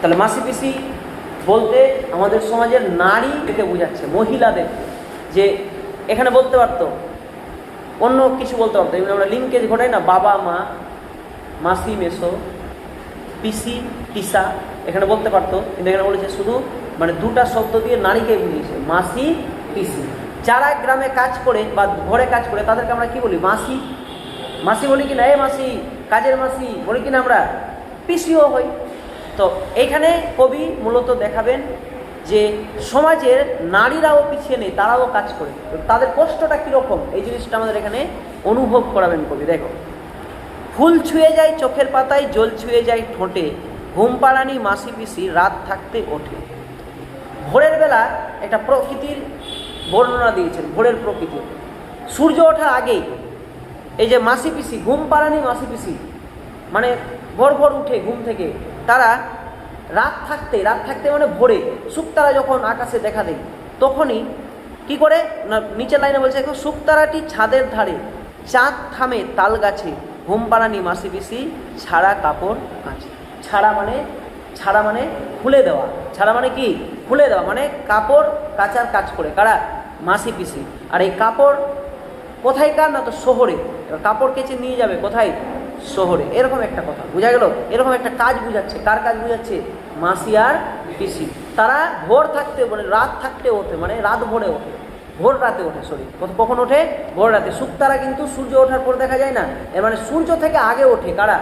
তাহলে মাসি পিসি বলতে আমাদের সমাজের নারী নারীকে বোঝাচ্ছে, মহিলাদের। যে এখানে বলতে পারতো, অন্য কিছু বলতে পারতো। এমনি আমরা লিঙ্কেজ ঘটাই না, বাবা, মা, মাসি, মেসো, পিসি, পিসা, এখানে বলতে পারতো। কিন্তু এখানে বলেছে শুধু মানে দুটা শব্দ দিয়ে নারীকে বুঝিয়েছে, মাসি, পিসি। যারা গ্রামে কাজ করে বা ঘরে কাজ করে, তাদেরকে আমরা কি বলি? মাসি। মাসি বলি কি না এ মাসি, কাজের মাসি বলি কি না আমরা? পিসিও হই। তো এইখানে কবি মূলত দেখাবেন যে সমাজের নারীরাও পিছিয়ে নেই, তারাও কাজ করে। তাদের কষ্টটা কীরকম? এই জিনিসটা আমাদের এখানে অনুভব করাবেন কবি। দেখো, ফুল ছুঁয়ে যায় চোখের পাতায়, জল ছুঁয়ে যায় ঠোঁটে, ঘুম পাড়ানি মাসি পিসি, রাত থাকতে ওঠে। ভোরের বেলা একটা প্রকৃতির বর্ণনা দিয়েছেন, ভোরের প্রকৃতি। সূর্য ওঠার আগেই এই যে মাসি পিসি, ঘুম পাড়ানি মাসি পিসি মানে ভোর ভোর উঠে ঘুম থেকে তারা রাত থাকতে রাত থাকতে মানে ভোরে শুকতারা যখন আকাশে দেখা দেয়, তখনই কি করে? না, নিচের লাইনে বলছে, দেখো, শুকতারাটি ছাদের ধারে, চাঁদ থামে তাল গাছে ঘুম পাড়ানি মাসি পিসি, ছাড়া কাপড় কাঁচে। ছাড়া মানে ছাড়া মানে খুলে দেওয়া। ছাড়া মানে কি? খুলে দেওয়া মানে কাপড় কাচার কাজ করে। কারা? মাসি পিসি। আর এই কাপড় কোথায় কার? না তো শহরে। কাপড় কেচে নিয়ে যাবে কোথায়? শহরে। এরকম একটা কথা। বোঝা গেল? এরকম একটা কাজ বুঝাচ্ছে। কার কাজ বুঝাচ্ছে? মাসি আর পিসি। তারা ভোর থাকতে মানে রাত থাকতে ওঠে মানে রাত ভোরে ওঠে। ভোর রাতে ওঠে সরি কখন ওঠে? ভোর রাতে। শুক্তারা কিন্তু সূর্য ওঠার পর দেখা যায় না। এর মানে সূর্য থেকে আগে ওঠে কারা?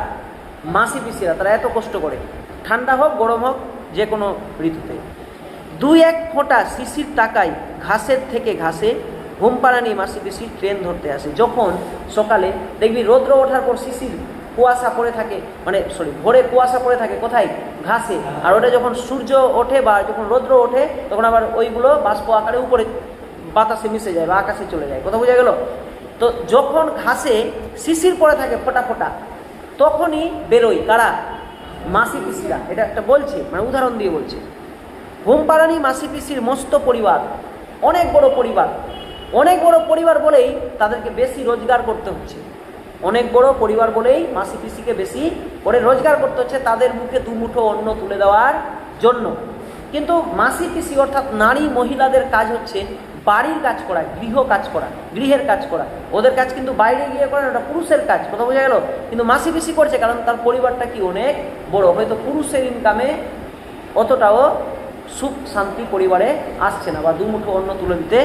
মাসি পিসিরা। তারা এত কষ্ট করে। ঠান্ডা হোক, গরম হোক যে কোনো ঋতুতে। দুই এক ফোঁটা শিশির টাকায় ঘাসের থেকে ঘাসে ঘুম পাড়ানি মাসি পিসি ট্রেন ধরতে আসে। যখন সকালে দেখবি রৌদ্র ওঠার পর শিশির কুয়াশা পড়ে থাকে মানে সরি ভোরে কুয়াশা পড়ে থাকে কোথায়? ঘাসে। আর ওটা যখন সূর্য ওঠে বা যখন রৌদ্র ওঠে, তখন আবার ওইগুলো বাষ্প আকারে উপরে বাতাসে মিশে যায় বা আকাশে চলে যায়। কথা বোঝা গেল? তো যখন ঘাসে শিশির পড়ে থাকে ফোটা ফোটা, তখনই বেরোয় কারা? মাসি পিসিরা। এটা একটা বলছে মানে উদাহরণ দিয়ে বলছে। ঘুমপাড়ানি মাসি পিসির মস্ত পরিবার, অনেক বড় পরিবার। অনেক বড় পরিবার বলেই তাদেরকে বেশি রোজগার করতে হচ্ছে। অনেক বড় পরিবার বলেই মাসি পিসিকে বেশি করে রোজগার করতে হচ্ছে তাদের মুখে দু মুঠো অন্ন তুলে দেওয়ার জন্য। কিন্তু মাসি পিসি অর্থাৎ নারী মহিলাদের কাজ হচ্ছে বাড়ির কাজ করা, গৃহ কাজ করা, গৃহের কাজ করা। ওদের কাজ কিন্তু বাইরে গিয়ে করে না, ওটা পুরুষের কাজ, কথা বোঝা গেল? কিন্তু মাসি পিসি করছে কারণ তার পরিবারটা কি অনেক বড়, হয়তো পুরুষের ইনকামে অতটাও সুখ শান্তি পরিবারে আসছে না বা দুমুঠো অন্ন তুলে দিতে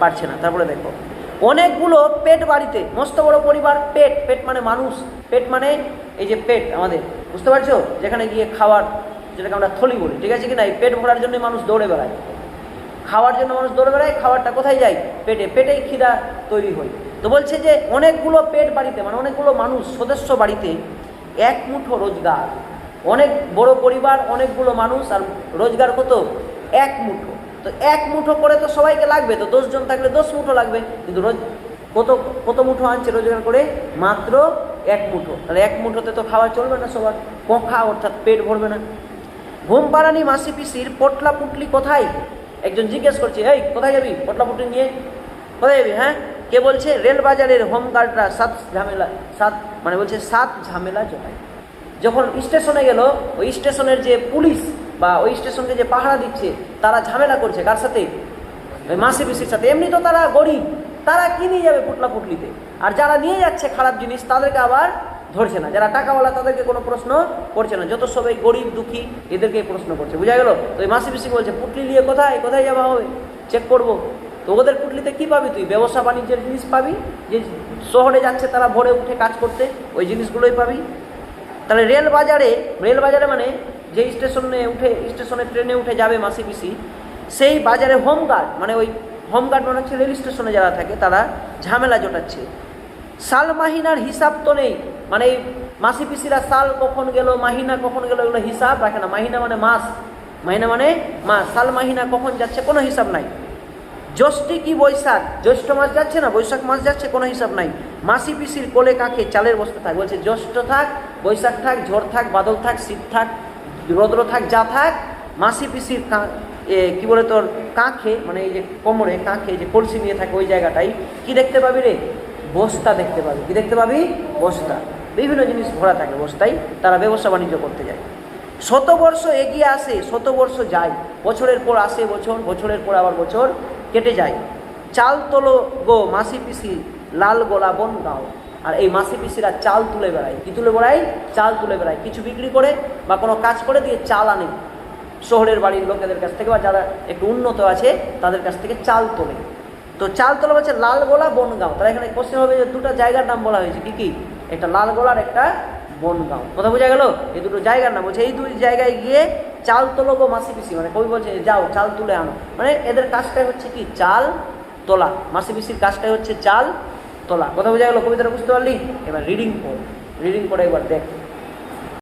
পারছে না। তারপরে দেখো, অনেকগুলো পেট বাড়িতে, মস্ত বড় পরিবার, পেট পেট মানে মানুষ, পেট মানে এই যে পেট আমাদের, বুঝতে পারছ? যেখানে গিয়ে খাওয়ার, যেটাকে আমরা থলি বলি, ঠিক আছে কি না? এই পেট ভরার জন্য মানুষ দৌড়ে বেড়ায়। খাওয়ার জন্য মানুষ দৌড়ে বেড়ায়, খাবারটা কোথায় যায়? পেটে, পেটেই খিদা তৈরি হয়। তো বলছে যে অনেকগুলো পেট বাড়িতে মানে অনেকগুলো মানুষ, সদস্য বাড়িতে এক মুঠো রোজগার। অনেক বড় পরিবার, অনেকগুলো মানুষ, আর রোজগার কত? এক মুঠো। তো এক মুঠো করে তো সবাইকে লাগবে, তো দশজন থাকলে দশ মুঠো লাগবে। কিন্তু রোজ কত কত মুঠো আনছে রোজগার করে? মাত্র এক মুঠো। তাহলে এক মুঠোতে তো খাওয়া চলবে না সবার। কখা অর্থাৎ পেট ভরবে না। ঘুম পাড়ানি মাসি পিসির পটলা পুটলি কোথায়? একজন জিজ্ঞেস করছে, এই, কোথায় যাবি? পটলা পুটলি নিয়ে? কোথায় যাবি হ্যাঁ? কে বলছে রেল বাজারের হোমগার্ডরা সাত ঝামেলা, সাত মানে বলছে সাত ঝামেলা জোগায় যখন স্টেশনে গেল, ওই স্টেশনের যে পুলিশ বা ওই স্টেশনকে যে পাহারা দিচ্ছে, তারা ঝামেলা করছে কার সাথে? ওই মাসি পিসির সাথে। এমনি তো তারা গরিব, তারা কি নিয়ে যাবে পুটলা পুটলিতে আর যারা নিয়ে যাচ্ছে খারাপ জিনিস, তাদেরকে আবার ধরছে না। যারা টাকাওয়ালা, তাদেরকে কোনো প্রশ্ন করছে না। যত সবাই গরিব, দুঃখী, এদেরকে প্রশ্ন করছে। বুঝা গেল? তো ওই মাসি পিসি বলছে পুটলি নিয়ে কোথায়? কোথায় যাওয়া হবে? চেক করব। তো ওদের পুটলিতে কি পাবি তুই? ব্যবসা, বাণিজ্যের জিনিস পাবি? যে শহরে যাচ্ছে তারা ভোরে উঠে কাজ করতে, ওই জিনিসগুলোই পাবি? তাহলে রেল বাজারে রেল বাজারে মানে যে স্টেশনে উঠে, স্টেশনে ট্রেনে উঠে যাবে মাসি পিসি, সেই বাজারে হোমগার্ড মানে ওই হোমগার্ড মানে হচ্ছে রেল স্টেশনে যারা থাকে, তারা ঝামেলা জোটাচ্ছে। সাল মাহিনার হিসাব তো নেই। মানে মাসি পিসিরা সাল কখন গেল, মাহিনা কখন গেল, এগুলো হিসাব রাখে না। মাহিনা মানে মাস। মাহিনা মানে মাস। সাল মাহিনা কখন যাচ্ছে, কোনো হিসাব নাই। জ্যৈষ্ঠী কি বৈশাখ? জ্যৈষ্ঠ মাস যাচ্ছে না? বৈশাখ মাস যাচ্ছে, কোনো হিসাব নাই। মাসি পিসির কোলে কাকে চালের বস্তা থাক, বলছে, জ্যৈষ্ঠ থাক বৈশাখ থাক, ঝড় থাক, বাদল থাক, শীত থাক, রৌদ্র থাক, যা থাক, মাসি পিসির কা- বলে তোর, কাঁখে মানে এই যে কোমরে কাঁখে, যে কলসি নিয়ে থাকে ওই জায়গাটাই, কি দেখতে পাবি রে? বস্তা দেখতে পাবি। কি দেখতে পাবি? বস্তা। বিভিন্ন জিনিস ভরা থাকে বস্তায়, তারা ব্যবসা বাণিজ্য করতে যায়। শতবর্ষ এগিয়ে আসে শতবর্ষ যায়। বছরের পর আসে বছর, বছরের পর আবার বছর কেটে যায়। চাল তোলো গো মাসি পিসি, লাল গোলা বন গাও। আর এই মাসি পিসিরা চাল তুলে বেড়ায়। কি তুলে বেড়ায়? চাল তুলে বেড়ায়। কিছু বিক্রি করে বা কোনো কাজ করে দিয়ে চাল আনে। শহরের বাড়ির লোকেদের কাছ থেকে বা যারা একটু উন্নত আছে, তাদের কাছ থেকে চাল তোলে। তো চাল তোলা হচ্ছে লালগোলা বনগাঁও। তারা এখানে কোশ্চেন হবে যে দুটো জায়গার নাম বলা হয়েছে। কি কি? একটা লালগোলার, একটা বনগাঁও। কথা বোঝা গেল? এই দুটো জায়গার নাম বলছে। এই দুই জায়গায় গিয়ে চাল তোলো গো মাসি পিসি। মানে কবি বলছে, যাও, চাল তুলে আনো। মানে এদের কাজটাই হচ্ছে কি? চাল তোলা। মাসি পিসির কাজটাই হচ্ছে চাল তোলা। কথা বোঝা গেল কবিতাটা বুঝতে পারলি? এবার রিডিং পড়। রিডিং পড়ে একবার দেখ।